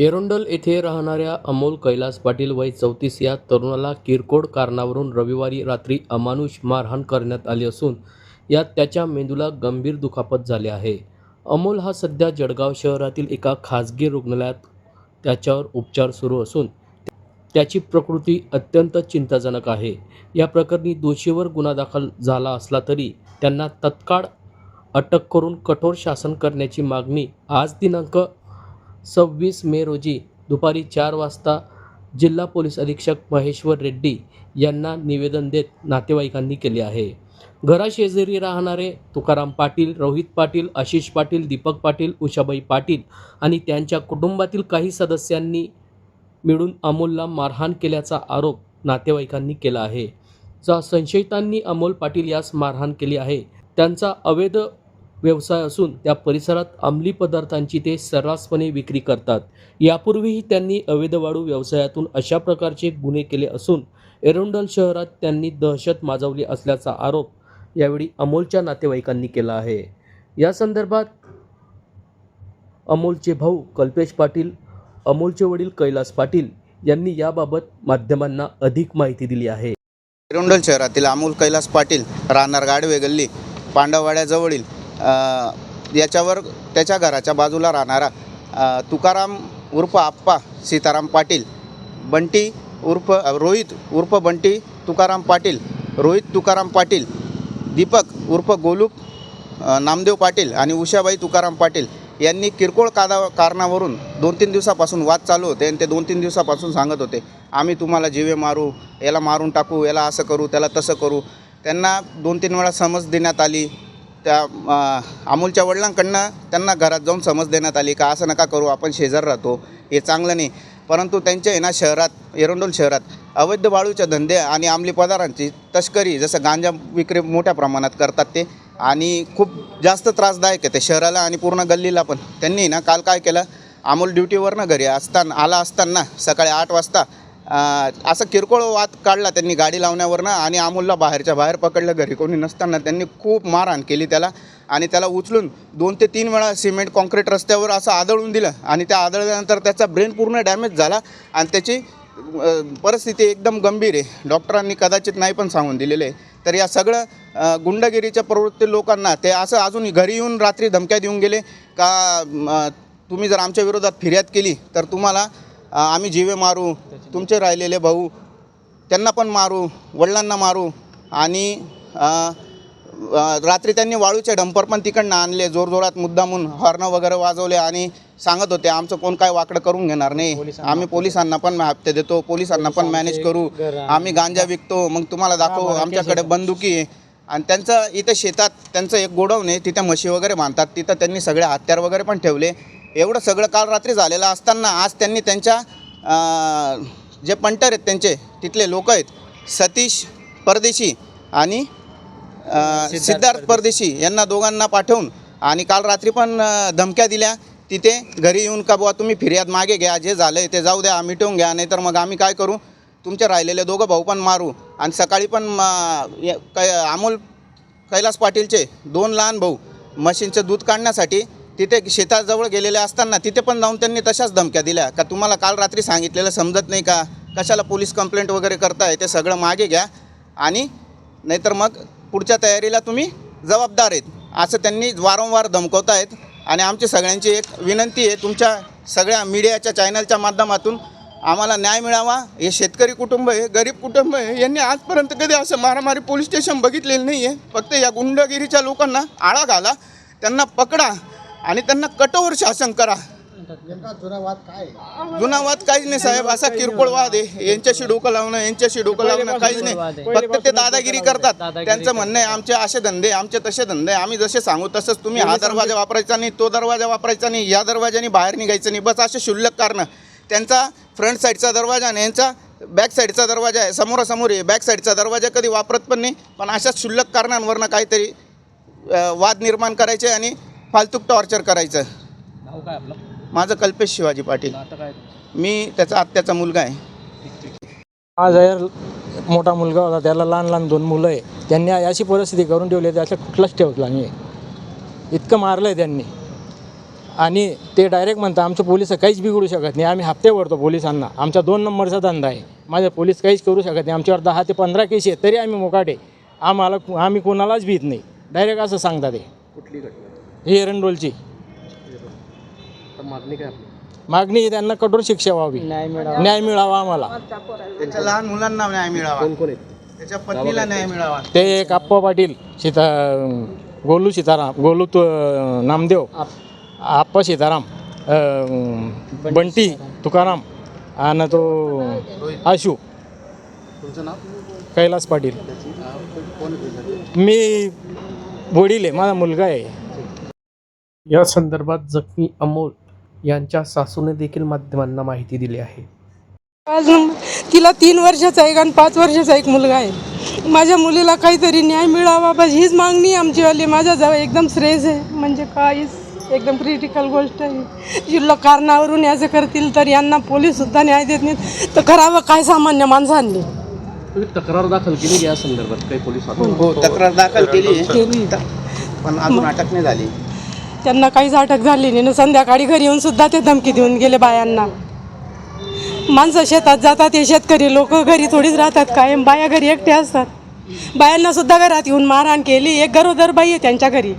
एरोंडल येथे राहणाऱ्या अमोल कैलास पाटील वय चौतीस या तरुणाला किरकोळ कारणावरून रविवारी रात्री अमानुष मारहाण करण्यात आली असून यात त्याच्या मेंदूला गंभीर दुखापत झाली आहे. अमोल हा सध्या जळगाव शहरातील एका खाजगी रुग्णालयात त्याच्यावर उपचार सुरू असून त्याची प्रकृती अत्यंत चिंताजनक आहे. या प्रकरणी दोषीवर गुन्हा दाखल झाला असला तरी त्यांना तत्काळ अटक करून कठोर शासन करण्याची मागणी आज दिनांक सव्वीस मे रोजी दुपारी चार वाजता जिल्हा पोलीस अधीक्षक महेश्वर रेड्डी यांना निवेदन देत नातेवाईकांनी केले आहे. घराशेजारी राहणारे तुकाराम पाटील रोहित पाटील आशिष पाटील दीपक पाटील उषाबाई पाटील आणि त्यांच्या कुटुंबातील काही सदस्यांनी मिळून अमोलला मारहाण केल्याचा आरोप नातेवाईकांनी केला आहे. ज्या संशयितांनी अमोल पाटील यास मारहाण केली आहे. त्यांचा अवैध व्यवसाय असून त्या परिसरात अंमली पदार्थांची ते सर्रासपणे विक्री करतात. यापूर्वीही त्यांनी अवैध वाळू व्यवसायातून अशा प्रकारचे गुन्हे केले असून एरोंडल शहरात त्यांनी दहशत माजवली असल्याचा आरोप यावेळी अमोलच्या नातेवाईकांनी केला आहे. या संदर्भात अमोलचे भाऊ कल्पेश पाटील अमोलचे वडील कैलास पाटील यांनी याबाबत माध्यमांना अधिक माहिती दिली आहे. एरोंडल शहरातील अमोल कैलास पाटील राहणार गाडवे गल्ली पांडववाड्याजवळील याच्यावर त्याच्या घराच्या बाजूला राहणारा तुकाराम उर्फ आप्पा सीताराम पाटील बंटी उर्फ रोहित उर्फ बंटी तुकाराम पाटील रोहित तुकाराम पाटील दीपक उर्फ गोलूप नामदेव पाटील आणि उषाबाई तुकाराम पाटील यांनी किरकोळ कादा कारणावरून दोन तीन दिवसापासून वाद चालू होते आणि ते दोन तीन दिवसापासून सांगत होते आम्ही तुम्हाला जीवे मारू याला मारून टाकू याला असं करू त्याला तसं करू. त्यांना दोन तीन वेळा समज देण्यात आली. त्या अमोलच्या वडिलांकडनं त्यांना घरात जाऊन समज देण्यात आली का असं नका करू आपण शेजार राहतो हे चांगलं नाही. परंतु त्यांच्या आहे ना शहरात एरोंडोल शहरात अवैध वाळूच्या धंदे आणि अंमली पदार्थांची तस्करी जसं गांजा विक्री मोठ्या प्रमाणात करतात ते आणि खूप जास्त त्रासदायक आहे ते शहराला आणि पूर्ण गल्लीला पण. त्यांनी ना काल काय केलं अमोल ड्युटीवरनं घरी असताना आला असताना सकाळी आठ वाजता असं किरकोळ वाद काढला त्यांनी गाडी लावण्यावरनं आणि अमोलला बाहेरच्या बाहेर पकडलं. घरी कोणी नसताना त्यांनी खूप मारहाण केली त्याला आणि त्याला उचलून दोन ते तीन वेळा सिमेंट कॉन्क्रीट रस्त्यावर असं आदळून दिलं आणि त्या आदळल्यानंतर त्याचा ब्रेन पूर्ण डॅमेज झाला आणि त्याची परिस्थिती एकदम गंभीर आहे. डॉक्टरांनी कदाचित नाही पण सांगून दिलेलं आहे. तर या सगळं गुंडगिरीच्या प्रवृत्ती लोकांना ते असं अजून घरी येऊन रात्री धमक्या देऊन गेले का तुम्ही जर आमच्या विरोधात फिर्याद केली तर तुम्हाला आम्ही जीवे मारू तुमचे राहिलेले भाऊ त्यांना पण मारू वडिलांना मारू आणि रात्री त्यांनी वाळूचे डंपर पण तिकडनं आणले जोरजोरात मुद्दामून हॉर्न वगैरे वाजवले आणि सांगत होते आमचं कोण काय वाकडं करून घेणार नाही. आम्ही पोलिसांना पण हप्ते देतो पोलिसांना पण मॅनेज करू. आम्ही गांजा विकतो मग तुम्हाला दाखवू आमच्याकडे बंदुकी आहे. आणि त्यांचं इथं शेतात त्यांचं एक आहे तिथं म्हशी वगैरे बांधतात तिथं त्यांनी सगळे हत्यार वगैरे पण ठेवले. एवढं सगळं काल रात्री झालेलं असताना आज त्यांनी त्यांच्या जे पंटर आहेत त्यांचे तिथले लोक आहेत सतीश परदेशी आणि सिद्धार्थ परदेशी. यांना दोघांना पाठवून आणि काल रात्री पण धमक्या दिल्या तिथे घरी येऊन का बुवा तुम्ही फिर्याद मागे घ्या जे झालं ते जाऊ द्या मिटवून घ्या नाहीतर मग आम्ही काय करू? तुमचे राहिलेले दोघं भाऊ पण मारू आणि सकाळी पण कै अमोल कैलास पाटीलचे दोन लहान भाऊ म्हशींचं दूध काढण्यासाठी तिथे शेताजवळ गेलेले असताना तिथे पण जाऊन त्यांनी तशाच धमक्या दिल्या. का तुम्हाला काल रात्री सांगितलेलं समजत नाही का? कशाला पोलीस कंप्लेंट वगैरे करताय? ते सगळं मागे घ्या. आणि नाहीतर मग पुढच्या तयारीला तुम्ही जबाबदार आहेत. असं त्यांनी वारंवार धमकवत आहेत आणि आमची सगळ्यांची एक विनंती आहे तुमच्या सगळ्या मीडियाच्या चॅनलच्या माध्यमातून आम्हाला न्याय मिळावा. हे शेतकरी कुटुंब आहे गरीब कुटुंब आहे. यांनी आजपर्यंत कधी असं मारामारी पोलीस स्टेशन बघितलेलं नाही आहे फक्त या गुंडगिरीच्या लोकांना आळा घाला. त्यांना पकडा. आणि त्यांना कठोर शासन करा. जुना वाद काहीच नाही साहेब असा किरकोळ वाद आहे. यांच्याशी डोकं लावणं यांच्याशी डोकं लावणं काहीच नाही. फक्त ते दादागिरी करतात. त्यांचं म्हणणं आहे आमचे असे धंदे आमचे तसे धंदे आम्ही जसे सांगू तसंच तुम्ही हा दरवाजा वापरायचा नाही तो दरवाजा वापरायचा नाही या दरवाजाने बाहेर निघायचं नाही. बस असे क्षुल्लक कारणं. त्यांचा फ्रंट साईडचा दरवाजा आणि यांचा बॅक साईडचा दरवाजा आहे. समोरासमोर आहे. बॅक साईडचा दरवाजा कधी वापरत पण नाही. पण अशा क्षुल्लक कारणांवरनं काहीतरी वाद निर्माण करायचे आणि फालतूक टॉर्चर करायचं. नाव काय आपलं? माझं कल्पेश शिवाजी पाटील. आता काय? मी त्याचा आत्याचा मुलगा आहे. हा जाहीर मोठा मुलगा होता त्याला लहान लहान दोन मुलं आहे. त्यांनी अशी परिस्थिती करून ठेवली त्याचं कुठलाच ठेवला नाही इतकं मारलं आहे त्यांनी. आणि ते डायरेक्ट म्हणतात आमचं पोलीस काहीच बिघडू शकत नाही. आम्ही हप्ते भरतो पोलिसांना. आमचा दोन नंबरचा धंदा आहे. माझे पोलीस काहीच करू शकत नाही. आमच्यावर दहा ते पंधरा केस आहेत. तरी आम्ही मोकाटे. आम्हाला आम्ही कोणालाच भीत नाही. डायरेक्ट असं सांगतात ते कुठली घटना? एरंडोलची तर मागणी काय आपली मागणी आहे त्यांना कठोर शिक्षा व्हावी. न्याय मिळावा. आम्हाला. त्याच्या लहान मुलांना न्याय मिळावा. कोण कोण आहेत? त्याच्या पत्नीला न्याय मिळावा. ते एक आप्पा पाटील सीता गोलू सीताराम गोलू तु नामदेव आप्पा सीताराम अं, बंटी तुकाराम आणि तो आशू. तुमचं नाव? कैलास पाटील. मी वडील आहे माझा मुलगा आहे. या संदर्भात जखमी अमोल यांच्या सासूने देखील माध्यमांना माहिती दिली आहे. अजून तिला तीन वर्षाचा एक आणि पाच वर्षाचा एक मुलगा आहे. माझ्या मुलीला काहीतरी न्याय मिळावा बस हीच मागणी आमचीवाली. माझ्याजवळ एकदम श्रेयस आहे. म्हणजे काहीच एकदम क्रिटिकल गोष्ट आहे. जिल्हा कारणावरून याचं करतील तर यांना पोलीससुद्धा न्याय देत नाहीत. तर करावं काय सामान्य माणसांनी? तुम्ही तक्रार दाखल केली या संदर्भात? काही पोलिसात हो तक्रार दाखल केली. केली. पण अजून अटक नाही झाली. त्यांना काहीच अटक झाली नाही. ना संध्याकाळी घरी येऊन सुद्धा ते धमकी देऊन गेले बायांना. माणसं शेतात जातात हे शेतकरी लोक घरी थोडीच राहतात कायम. बाया घरी एकटे असतात. बायांना सुद्धा घरात येऊन मारहाण केली. एक गरोदर बाई आहे त्यांच्या घरी.